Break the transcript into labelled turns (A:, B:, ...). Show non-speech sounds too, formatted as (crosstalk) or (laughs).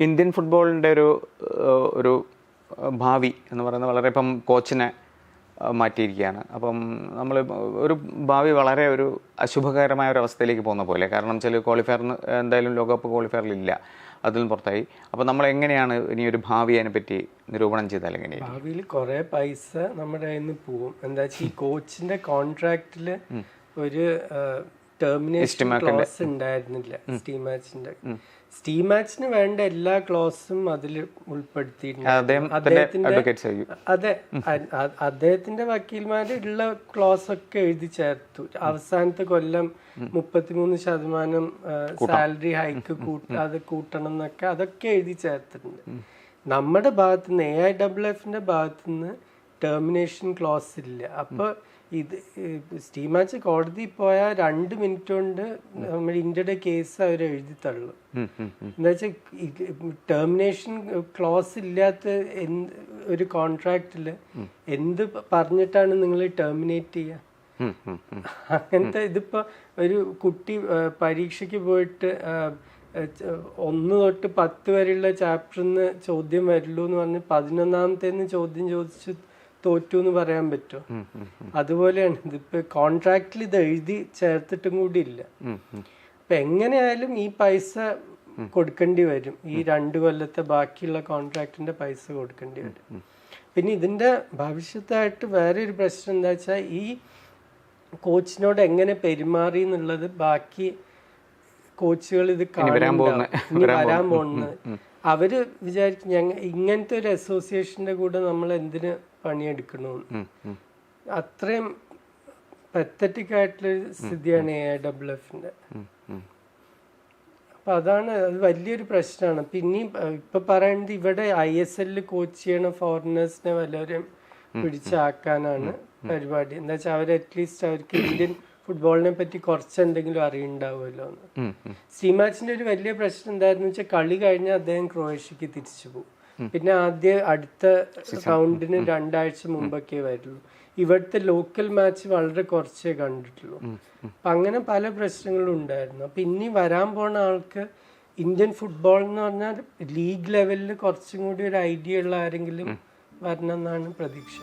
A: Indian ഫുട്ബോളിന്റെ ഒരു ഒരു ഭാവി എന്ന് പറയുന്നത് വളരെ ഇപ്പം കോച്ചിനെ മാറ്റിയിരിക്കുകയാണ്. അപ്പം നമ്മൾ ഒരു ഭാവി വളരെ ഒരു അശുഭകരമായ ഒരു അവസ്ഥയിലേക്ക് പോകുന്ന പോലെ. കാരണം ചില ക്വാളിഫയറിന് എന്തായാലും ലോകകപ്പ് ക്വാളിഫയറിൽ ഇല്ല. അതിൽ നിന്ന് പുറത്തായി. അപ്പോൾ നമ്മൾ എങ്ങനെയാണ് ഇനി ഒരു ഭാവി അതിനെപ്പറ്റി നിരൂപണം ചെയ്താൽ എങ്ങനെയാണ്
B: ഭാവിയിൽ കുറേ പൈസ നമ്മുടെ കയ്യിൽ നിന്ന് പോവും. എന്താ വെച്ചാൽ ഈ (laughs) കോച്ചിന്റെ കോൺട്രാക്റ്റിൽ ഒരു ടെർമിനേഷൻ ക്ലോസ് ഉണ്ടായിരുന്നില്ല. സ്റ്റീം മാച്ചിന്റെ സ്റ്റീം മാച്ചിന് വേണ്ട എല്ലാ ക്ലോസും അതിൽ ഉൾപ്പെടുത്തിയിട്ടുണ്ട്. അതെ അദ്ദേഹത്തിന്റെ വക്കീൽമാര് ഉള്ള ക്ലോസ് ഒക്കെ എഴുതി ചേർത്തു. അവസാനത്തെ കൊല്ലം മുപ്പത്തിമൂന്ന് ശതമാനം സാലറി ഹൈക്ക് അത് കൂട്ടണം എന്നൊക്കെ അതൊക്കെ എഴുതി ചേർത്തിട്ടുണ്ട്. നമ്മുടെ ഭാഗത്ത് നിന്ന് എ ഐ ഡബ്ല്യു എഫിന്റെ ഭാഗത്ത് നിന്ന് ടെർമിനേഷൻ ക്ലോസ് ഇല്ല അപ്പൊ ഇത് സ്റ്റീം മാച്ച് കോടതി പോയാൽ രണ്ട് മിനിറ്റ് കൊണ്ട് നമ്മൾ ഇന്ത്യയുടെ കേസ് അവർ എഴുതി തള്ളും. എന്താ വെച്ചാൽ ടെർമിനേഷൻ ക്ലോസ് ഇല്ലാത്ത എന്ത് ഒരു കോൺട്രാക്റ്റിൽ എന്ത് പറഞ്ഞിട്ടാണ് നിങ്ങൾ ടെർമിനേറ്റ് ചെയ്യുക. അങ്ങനത്തെ ഇതിപ്പോ ഒരു കുട്ടി പരീക്ഷയ്ക്ക് പോയിട്ട് ഒന്ന് തൊട്ട് പത്ത് വരെയുള്ള ചാപ്റ്ററിന്ന് ചോദ്യം വരുള്ളൂ എന്ന് പറഞ്ഞ് പതിനൊന്നാമത്തേന്ന് ചോദ്യം ചോദിച്ചു തോറ്റു എന്ന് പറയാൻ പറ്റുമോ? അതുപോലെയാണ്. ഇതിപ്പോ കോൺട്രാക്റ്റിൽ ഇത് എഴുതി ചേർത്തിട്ടും കൂടി ഇല്ല. അപ്പൊ എങ്ങനെയായാലും ഈ പൈസ കൊടുക്കേണ്ടി വരും. ഈ രണ്ട് കൊല്ലത്തെ ബാക്കിയുള്ള കോൺട്രാക്റ്റിന്റെ പൈസ കൊടുക്കേണ്ടി വരും. പിന്നെ ഇതിന്റെ ഭവിഷ്യത്തായിട്ട് വേറെ ഒരു പ്രശ്നം എന്താ വെച്ചാൽ ഈ കോച്ചിനോട് എങ്ങനെ പെരുമാറി എന്നുള്ളത് ബാക്കി കോച്ചുകൾ ഇത് വരാൻ പോകുന്നത് അവർ വിചാരിക്കും ഞങ്ങ ഇങ്ങനത്തെ ഒരു അസോസിയേഷന്റെ കൂടെ നമ്മൾ എന്തിന്
A: ഉം.
B: അത്രയും പത്തറ്റിക് ആയിട്ടുള്ള സ്ഥിതിയാണ് എ ഡബ്ല്യു എഫിന്റെ. അപ്പൊ അതാണ് അത് വലിയൊരു പ്രശ്നമാണ്. പിന്നെയും ഇപ്പൊ പറയുന്നത് ഇവിടെ ഐ എസ് എല്ലിൽ കോച്ച് ചെയ്യണ ഫോറിനേഴ്സിനെ വല്ലവരെയും പിടിച്ചാക്കാനാണ് പരിപാടി. എന്താ വെച്ചാൽ അവർ അറ്റ്ലീസ്റ്റ് അവർക്ക് ഇന്ത്യൻ ഫുട്ബോളിനെ പറ്റി കുറച്ച് എന്തെങ്കിലും അറിയുണ്ടാവുമല്ലോ എന്ന്.
A: ഉം, ഉം.
B: സി മാച്ചിന്റെ ഒരു വലിയ പ്രശ്നം എന്തായിരുന്നു വെച്ചാൽ കളി കഴിഞ്ഞാൽ അദ്ദേഹം ക്രൊയേഷ്യക്ക് തിരിച്ചു പോകും. പിന്നെ ആദ്യ അടുത്ത റൗണ്ടിന് രണ്ടാഴ്ച മുമ്പൊക്കെ വരുള്ളൂ ഇവിടുത്തെ ലോക്കൽ മാച്ച് വളരെ കുറച്ചേ കണ്ടിട്ടുള്ളൂ. അപ്പൊ അങ്ങനെ പല പ്രശ്നങ്ങളും ഉണ്ടായിരുന്നു. അപ്പൊ ഇനി വരാൻ പോണ ആൾക്ക് ഇന്ത്യൻ ഫുട്ബോൾ എന്ന് പറഞ്ഞാൽ ലീഗ് ലെവലിൽ കുറച്ചും കൂടി ഒരു ഐഡിയ ഉള്ള ആരെങ്കിലും വരണം എന്നാണ് പ്രതീക്ഷ.